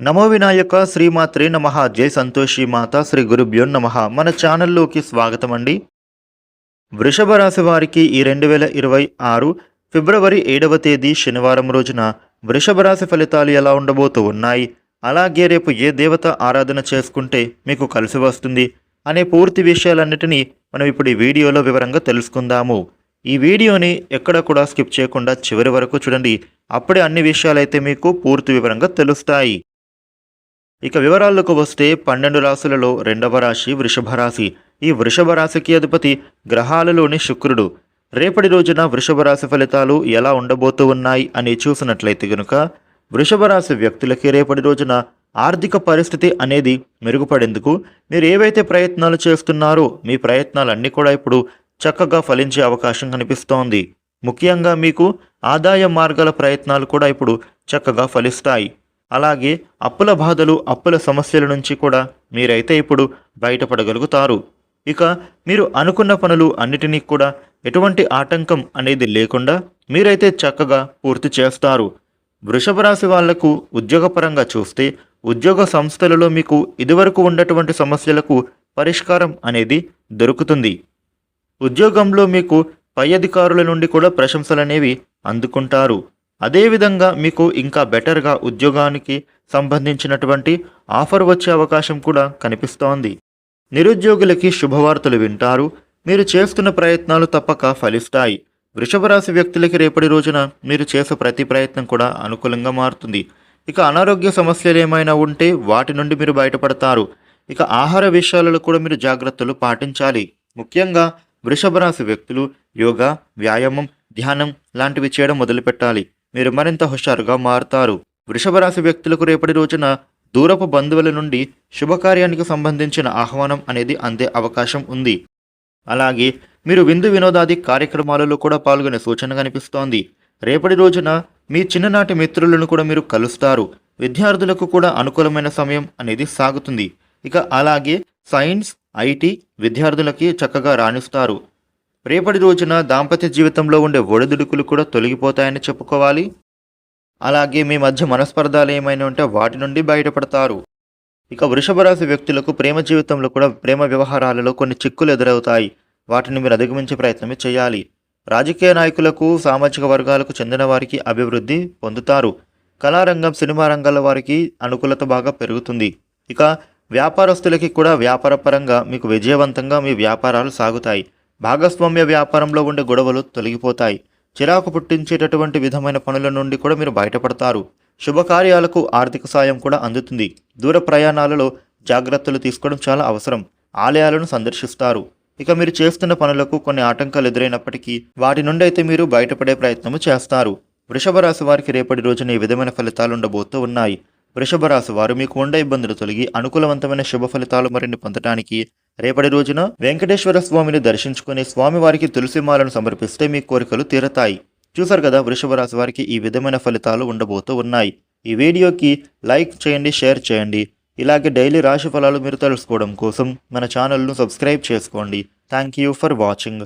నమో వినాయక శ్రీమాత్రే నమ జై సంతోషి మాత శ్రీ గురుభ్యో నమ. మన ఛానల్లోకి స్వాగతం అండి. వృషభ రాశి వారికి ఈ రెండు వేల ఇరవై ఆరు ఫిబ్రవరి ఏడవ తేదీ శనివారం రోజున వృషభ రాశి ఫలితాలు ఎలా ఉండబోతూ ఉన్నాయి? అలాగే రేపు ఏ దేవత ఆరాధన చేసుకుంటే మీకు కలిసి వస్తుంది? అనే పూర్తి విషయాలన్నిటినీ మనం ఇప్పుడు ఈ వీడియోలో వివరంగా తెలుసుకుందాము. ఈ వీడియోని ఎక్కడ కూడా స్కిప్ చేయకుండా చివరి వరకు చూడండి. అప్పుడే అన్ని విషయాలైతే మీకు పూర్తి వివరంగా తెలుస్తాయి. ఇక వివరాల్లోకి వస్తే పన్నెండు రాశులలో రెండవ రాశి వృషభ రాశి. ఈ వృషభ రాశికి అధిపతి గ్రహాలలోని శుక్రుడు. రేపటి రోజున వృషభ రాశి ఫలితాలు ఎలా ఉండబోతూ ఉన్నాయి అని చూసినట్లయితే గనుక వృషభ రాశి వ్యక్తులకి రేపటి రోజున ఆర్థిక పరిస్థితి అనేది మెరుగుపడేందుకు మీరు ఏవైతే ప్రయత్నాలు చేస్తున్నారో మీ ప్రయత్నాలన్నీ కూడా ఇప్పుడు చక్కగా ఫలించే అవకాశం కనిపిస్తోంది. ముఖ్యంగా మీకు ఆదాయ మార్గాల ప్రయత్నాలు కూడా ఇప్పుడు చక్కగా ఫలిస్తాయి. అలాగే అప్పుల బాధలు అప్పుల సమస్యల నుంచి కూడా మీరైతే ఇప్పుడు బయటపడగలుగుతారు. ఇక మీరు అనుకున్న పనులు అన్నిటినీ కూడా ఎటువంటి ఆటంకం అనేది లేకుండా మీరైతే చక్కగా పూర్తి చేస్తారు. వృషభ రాశి వాళ్ళకు ఉద్యోగపరంగా చూస్తే ఉద్యోగ సంస్థలలో మీకు ఇదివరకు ఉన్నటువంటి సమస్యలకు పరిష్కారం అనేది దొరుకుతుంది. ఉద్యోగంలో మీకు పై అధికారుల నుండి కూడా ప్రశంసలు అనేవి అందుకుంటారు. అదేవిధంగా మీకు ఇంకా బెటర్గా ఉద్యోగానికి సంబంధించినటువంటి ఆఫర్ వచ్చే అవకాశం కూడా కనిపిస్తోంది. నిరుద్యోగులకి శుభవార్తలు వింటారు. మీరు చేస్తున్న ప్రయత్నాలు తప్పక ఫలిస్తాయి. వృషభరాశి వ్యక్తులకి రేపటి రోజున మీరు చేసే ప్రతి ప్రయత్నం కూడా అనుకూలంగా మారుతుంది. ఇక అనారోగ్య సమస్యలు ఏమైనా ఉంటే వాటి నుండి మీరు బయటపడతారు. ఇక ఆహార విషయాలలో కూడా మీరు జాగ్రత్తలు పాటించాలి. ముఖ్యంగా వృషభరాశి వ్యక్తులు యోగా వ్యాయామం ధ్యానం లాంటివి చేయడం మొదలుపెట్టాలి. మీరు మరింత హుషారుగా మారుతారు. వృషభరాశి వ్యక్తులకు రేపటి రోజున దూరపు బంధువుల నుండి శుభకార్యానికి సంబంధించిన ఆహ్వానం అనేది అందే అవకాశం ఉంది. అలాగే మీరు విందు వినోదాది కార్యక్రమాలలో కూడా పాల్గొనే సూచన కనిపిస్తోంది. రేపటి రోజున మీ చిన్ననాటి మిత్రులను కూడా మీరు కలుస్తారు. విద్యార్థులకు కూడా అనుకూలమైన సమయం అనేది సాగుతుంది. ఇక అలాగే సైన్స్ ఐటీ విద్యార్థులకి చక్కగా రాణిస్తారు. రేపటి రోజున దాంపత్య జీవితంలో ఉండే ఒడిదుడుకులు కూడా తొలగిపోతాయని చెప్పుకోవాలి. అలాగే మీ మధ్య మనస్పర్ధాలు ఏమైనా ఉంటే వాటి నుండి బయటపడతారు. ఇక వృషభ రాశి వ్యక్తులకు ప్రేమ జీవితంలో కూడా ప్రేమ వ్యవహారాలలో కొన్ని చిక్కులు ఎదురవుతాయి. వాటిని మీరు అధిగమించే ప్రయత్నమే చేయాలి. రాజకీయ నాయకులకు సామాజిక వర్గాలకు చెందిన వారికి అభివృద్ధి పొందుతారు. కళారంగం సినిమా రంగాల వారికి అనుకూలత బాగా పెరుగుతుంది. ఇక వ్యాపారస్తులకి కూడా వ్యాపారపరంగా మీకు విజయవంతంగా మీ వ్యాపారాలు సాగుతాయి. భాగస్వామ్య వ్యాపారంలో ఉండే గొడవలు తొలగిపోతాయి. చిరాకు పుట్టించేటటువంటి విధమైన పనుల నుండి కూడా మీరు బయటపడతారు. శుభకార్యాలకు ఆర్థిక సాయం కూడా అందుతుంది. దూర ప్రయాణాలలో జాగ్రత్తలు తీసుకోవడం చాలా అవసరం. ఆలయాలను సందర్శిస్తారు. ఇక మీరు చేస్తున్న పనులకు కొన్ని ఆటంకాలు ఎదురైనప్పటికీ వాటి నుండి అయితే మీరు బయటపడే ప్రయత్నము చేస్తారు. వృషభ రాశి వారికి రేపటి రోజున ఈ విధమైన ఫలితాలు ఉండబోతూ ఉన్నాయి. వృషభ రాశి వారు మీకు ఉండే ఇబ్బందులు తొలగి అనుకూలవంతమైన శుభ ఫలితాలు మరిన్ని పొందడానికి రేపటి రోజున వెంకటేశ్వర స్వామిని దర్శించుకుని స్వామివారికి తులసిమాలను సమర్పిస్తే మీ కోరికలు తీరతాయి. చూసారు కదా వృషభ రాశి వారికి ఈ విధమైన ఫలితాలు ఉండబోతూ ఉన్నాయి. ఈ వీడియోకి లైక్ చేయండి షేర్ చేయండి. ఇలాగే డైలీ రాశి ఫలాలు మీరు తెలుసుకోవడం కోసం మన ఛానల్ను సబ్స్క్రైబ్ చేసుకోండి. Thank you for watching.